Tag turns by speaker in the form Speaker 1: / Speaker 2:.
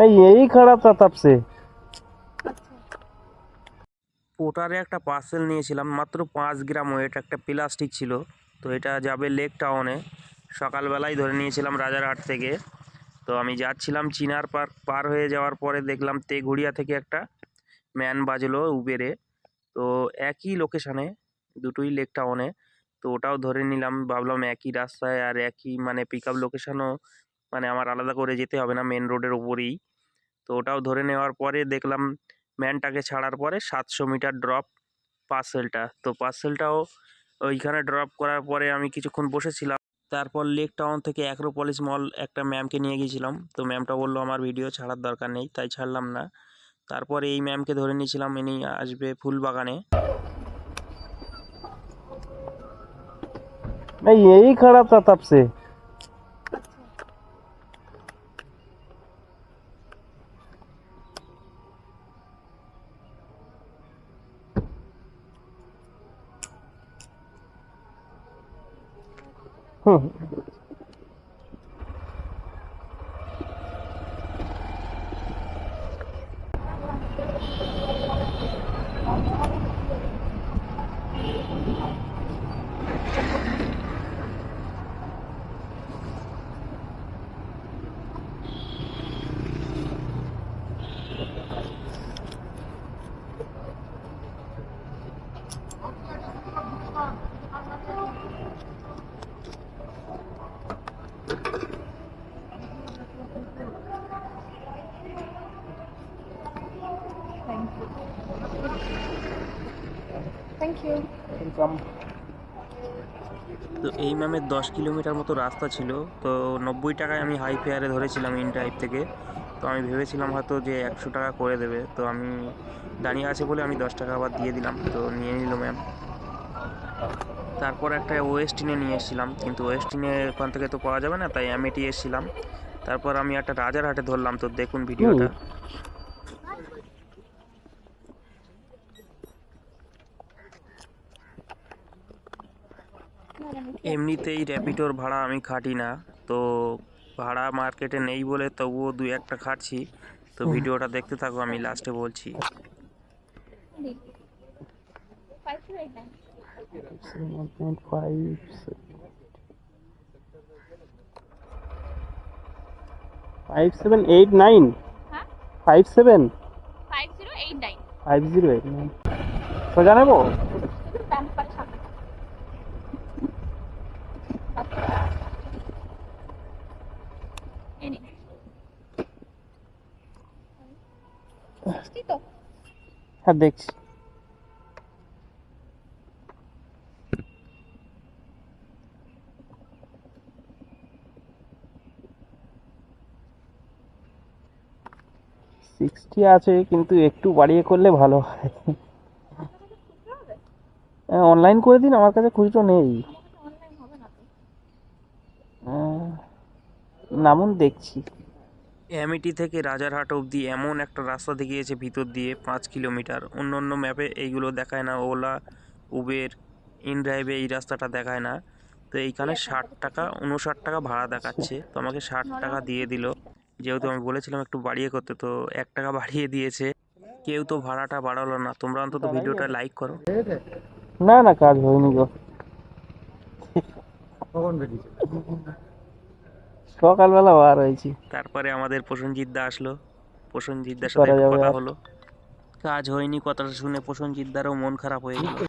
Speaker 1: এই খারাপ তাপছে
Speaker 2: পোটারে একটা পার্সেল নিয়েছিলাম, মাত্র পাঁচ গ্রাম ওয়েট, একটা প্লাস্টিক ছিল। তো এটা যাবে লেক টাউনে সকালবেলায় ধরে নিয়েছিলাম রাজারহাট থেকে। তো আমি যাচ্ছিলাম চিনার পার্ক, পার হয়ে যাওয়ার পরে দেখলাম তেঘুড়িয়া থেকে একটা ম্যান বাজলো উবেরে তো একই লোকেশানে দুটোই লেক টাউনে তো ওটাও ধরে নিলাম, ভাবলাম একই রাস্তায় আর একই মানে পিক আপ লোকেশানও মানে আমার আলাদা করে যেতে হবে না মেন রোডের ওপরেই তো ওটাও ধরে নেওয়ার পরে দেখলাম ম্যানটাকে ছাড়ার পরে সাতশো মিটার ড্রপ পার্সেলটা তো পার্সেলটাও ওইখানে ড্রপ করার পরে আমি কিছুক্ষণ বসেছিলাম। তারপর লেক টাউন থেকে অ্যাক্রোপলিস মল একটা ম্যামকে নিয়ে গিয়েছিলাম। তো ম্যামটা বলল, আমার ভিডিও ছাড়ার দরকার নেই। তাই ছাড়লাম না। তারপরে এই ম্যামকে ধরে নিয়েছিলাম। ইনি আসবে ফুল বাগানে
Speaker 1: এই খারাপ তাপসে うん。
Speaker 3: Thank you.
Speaker 2: তো এই ম্যামের দশ কিলোমিটার মতো রাস্তা ছিল তো নব্বই টাকায় আমি হাই ফেয়ারে ধরেছিলাম ইন ড্রাইভ থেকে। তো আমি ভেবেছিলাম হয়তো যে একশো টাকা করে দেবে তো আমি দাঁড়িয়ে আছে বলে আমি দশ টাকা আবার দিয়ে দিলাম তো নিয়ে নিল ম্যাম তারপর একটা ওয়েস্টিনে নিয়ে এসেছিলাম কিন্তু ওয়েস্টিনে ওখান থেকে তো পাওয়া যাবে না তাই অ্যামেটি এসেছিলাম। তারপর আমি একটা রাজারহাটে ধরলাম তো দেখুন ভিডিওটা। এমনিতেই র্যাপিডোর ভাড়া আমি খাটি না। তো ভাড়া মার্কেটে নেই বলে তবুও দু একটা খাটছি। তো ভিডিওটা দেখতে থাকো আমি লাস্টে বলছি।
Speaker 1: সোজা নেব?
Speaker 3: তো?
Speaker 1: হ্যাঁ দেখছি সিক্সটি আছে কিন্তু একটু বাড়িয়ে করলে ভালো হয়। অনলাইন করে দিন আমার কাছে খুচরো নেই
Speaker 3: Online হবে না তো।
Speaker 1: আহ, নামুন দেখছি।
Speaker 2: অ্যামিটি থেকে রাজারহাট অবধি এমন একটা রাস্তা দেখিয়েছে ভিতর দিয়ে পাঁচ কিলোমিটার। অন্য অন্য ম্যাপে এইগুলো দেখায় না। ওলা উবের ইন ড্রাইভে এই রাস্তাটা দেখায় না। তো এইখানে ষাট টাকা উনষাট টাকা ভাড়া দেখাচ্ছে। তো আমাকে ষাট টাকা দিয়ে দিল। যেহেতু আমি বলেছিলাম একটু বাড়িয়ে করতে তো এক টাকা বাড়িয়ে দিয়েছে। কেউ তো ভাড়াটা বাড়ালো না। তোমরা অন্তত ভিডিওটা লাইক করো।
Speaker 1: না না কাজ হয়নি গো। সকালবেলা বার হয়েছি।
Speaker 2: তারপরে আমাদের প্রসেনজিৎ দা আসলো। প্রসেনজিৎ দার সাথে কথা হলো। কাজ হয়নি কথাটা শুনে প্রসেনজিৎ দারও মন খারাপ হয়ে গেল।